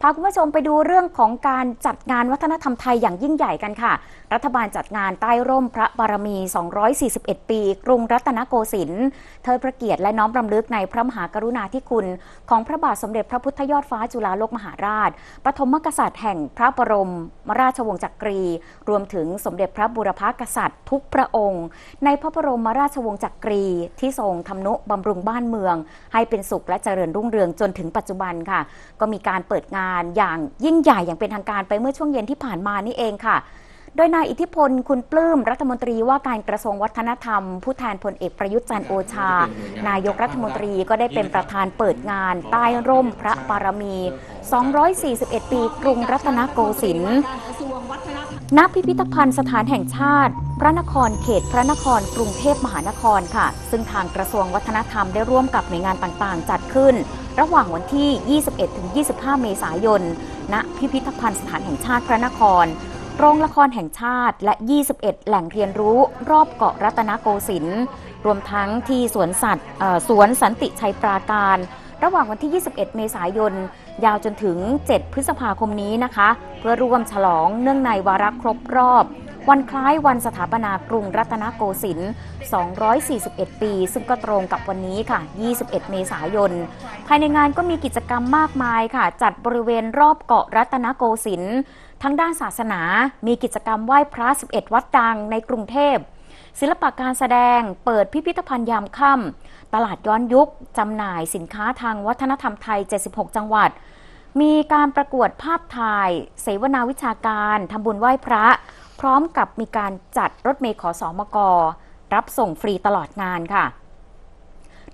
พาคุณผู้ชมไปดูเรื่องของการจัดงานวัฒนธรรมไทยอย่างยิ่งใหญ่กันค่ะ รัฐบาลจัดงานใต้ร่มพระบารมี 241 ปี กรุงรัตนโกสินทร์เทิดพระเกียรติและน้อมรำลึกในพระมหากรุณาธิคุณ ของพระบาทสมเด็จพระพุทธยอดฟ้าจุฬาโลกมหาราช ปฐมกษัตริย์แห่งพระบรมราชวงศ์จักรี รวมถึงสมเด็จพระบุรพกษัตริย์ ทุกพระองค์ ในพระบรมราชวงศ์จักรี ที่ทรงทำนุบำรุงบ้านเมือง ให้เป็นสุขและเจริญรุ่งเรืองจนถึงปัจจุบันค่ะ ก็มีการเปิดงานอย่างยิ่งใหญ่อย่างเป็นทางการไปเมื่อช่วงเย็นที่ผ่านมานี่เองค่ะ โดยนายอิทธิพลคุณปลื้มรัฐมนตรีว่าการกระทรวงวัฒนธรรม ผู้แทนพลเอกประยุทธ์จันโอชา นายกรัฐมนตรีก็ได้เป็นประธานเปิดงาน ใต้ร่มพระบารมี 241 ปีกรุงรัตนโกสินทร์ณพิพิธภัณฑ์สถานแห่งชาติ พระนครเขตพระนครกรุงเทพมหานครค่ะ ซึ่งทางกระทรวงวัฒนธรรมได้ร่วมกับหน่วยงานต่างๆ จัดขึ้น ระหว่างวันที่ 21-25 เมษายน ณ พิพิธภัณฑ์สถานแห่งชาติพระนคร โรงละครแห่งชาติและ 21 แหล่งเรียนรู้รอบเกาะรัตนโกสินทร์ รวมทั้งที่สวนสัตว์สวนสันติชัยปราการ ระหว่างวันที่ 21 เมษายน ยาวจนถึง 7 พฤษภาคมนี้นะคะ เพื่อร่วมฉลองเนื่องในวาระครบรอบวันคล้ายวันสถาปนากรุงรัตนโกสินทร์ 241 ปี ซึ่งก็ตรงกับวันนี้ค่ะ 21 เมษายน ภายในงานก็มีกิจกรรมมากมายค่ะ จัดบริเวณรอบเกาะรัตนโกสินทร์ทั้งด้านศาสนา มีกิจกรรมไหว้พระ 11 วัดดังในกรุงเทพ ศิลปะการแสดง เปิดพิพิธภัณฑ์ยามค่ำตลาดย้อนยุคจำหน่ายสินค้าทางวัฒนธรรมไทย 76 จังหวัด มีการประกวดภาพถ่าย เสวนาวิชาการทำบุญไหว้พระ พร้อมกับมีการจัดรถเมล์ขอสอมกรับส่งฟรีตลอดงานค่ะ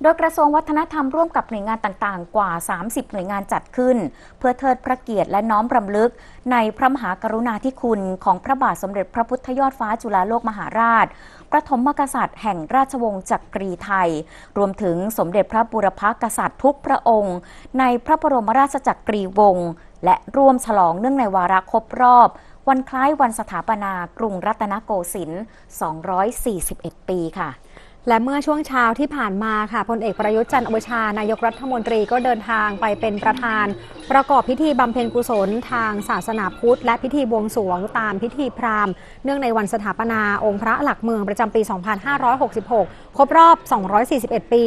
โดยกระทรวงวัฒนธรรมร่วมกับหน่วยงานต่างๆ กว่า 30 หน่วยงานจัดขึ้น เพื่อเทิดพระเกียรติและน้อมรำลึก ในพระมหากรุณาธิคุณของพระบาทสมเด็จพระพุทธยอดฟ้าจุฬาโลกมหาราชประถมมกษัตริย์แห่งราชวงศ์จักรีไทย รวมถึงสมเด็จพระบุรพกษัตริย์ทุกพระองค์ ในพระบรมราชจักรีวงศ์และร่วมฉลองเนื่องในวาระครบรอบ วันคล้ายวันสถาปนากรุงรัตนโกสินทร์ 241 ปีค่ะ และเมื่อช่วงเช้าที่ผ่านมาค่ะพลเอกประยุทธ์จันทร์โอชานายกรัฐมนตรีก็เดินทางไปเป็นประธาน ประกอบพิธีบำเพ็ญกุศลทางศาสนาพุทธ และพิธีบวงสรวงตามพิธีพราหมณ์ เนื่องในวันสถาปนาองค์พระหลักเมืองประจำปี 2566 ครบรอบ 241 ปี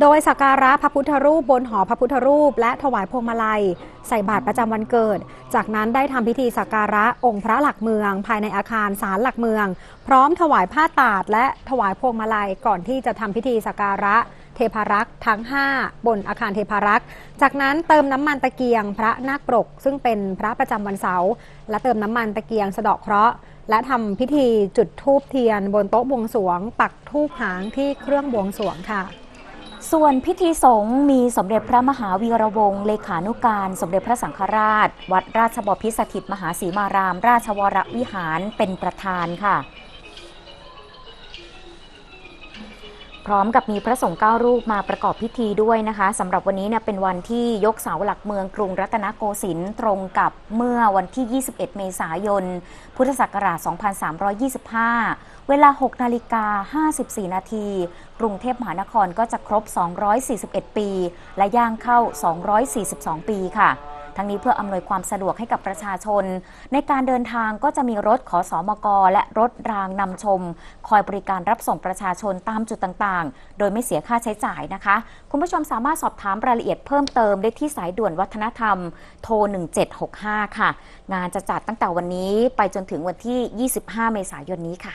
โดยสักการะพระพุทธรูปบนหอพระพุทธรูป และถวายพวงมาลัย ใส่บาตรประจำวันเกิด จากนั้นได้ทำพิธีสักการะองค์พระหลักเมือง ภายในอาคารศาลหลักเมือง พร้อมถวายผ้าตาดและถวายพวงมาลัยก่อนที่จะทำพิธีสักการะเทพารักษ์ทั้ง 5 บนอาคารเทพารักษ์ จากนั้นเติมน้ำมันตะเกียง พระนาคปรก ซึ่งเป็นพระประจำวันเสาร์และเติมน้ำมันตะเกียงสะเดาะเคราะห์และทำพิธีจุดธูปเทียนบนโต๊ะบวงสวง ปักธูปหางที่เครื่องบวงสวงค่ะ ส่วนพิธีสงฆ์มีสมเด็จพระมหาวีระวงศ์เลขานุการ สมเด็จพระสังฆราช วัดราชบพิตรสถิตมหาสีมาราม ราชวรวิหารเป็นประธานค่ะ พร้อมกับมีพระสงฆ์เก้ารูปมาประกอบพิธีด้วยนะคะสำหรับวันนี้เนี่ยเป็นวันที่ยกเสาหลักเมืองกรุงรัตนโกสินทร์ตรงกับเมื่อวันที่ 21 เมษายน พุทธศักราช 2325 เวลา 6 นาฬิกา 54 นาที กรุงเทพมหานครก็จะครบ 241 ปี และย่างเข้า 242 ปีค่ะ ทั้งนี้เพื่ออำนวยความสะดวกให้กับประชาชน ในการเดินทางก็จะมีรถขอสอมก และรถรางนำชม คอยบริการรับส่งประชาชนตามจุดต่างๆ โดยไม่เสียค่าใช้จ่ายนะคะ คุณผู้ชมสามารถสอบถามรายละเอียดเพิ่มเติมได้ที่สายด่วนวัฒนธรรมโทร 1765 ค่ะ งานจะจัดตั้งแต่วันนี้ไปจนถึงวันที่ 25 เมษายนนี้ค่ะ